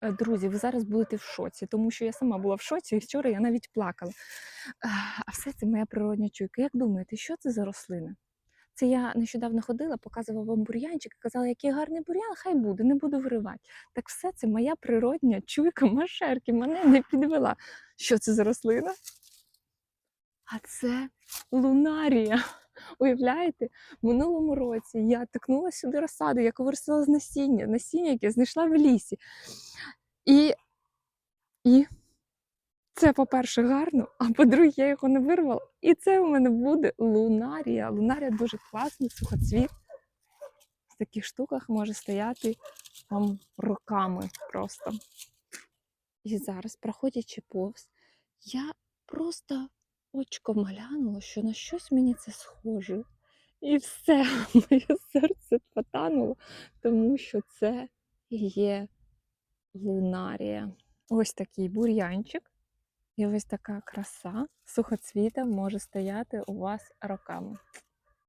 Е, Друзі, ви зараз будете в шоці, тому що я сама була в шоці, і вчора я навіть плакала. А все це моя природня чуйка. Як думаєте, що це за рослина? Це я нещодавно ходила, показувала вам бур'янчик і казала, який гарний бур'ян, хай буде, не буду виривати. Так все це моя природня чуйка машерки, мене не підвела. Що це за рослина? А це лунарія. Уявляєте, в минулому році я тикнула сюди розсаду, яку виростила з насіння, насіння, яке знайшла в лісі. І, і це, по-перше, гарно, а по-друге, я його не вирвала. І це у мене буде лунарія. Лунарія дуже класний сухоцвіт. В таких штуках може стояти там роками просто. І зараз, проходячи повз, я просто очком глянула, що на щось мені це схоже. І все, моє серце потануло, тому що це є лунарія. Ось такий бур'янчик. І ось така краса сухоцвіта може стояти у вас роками.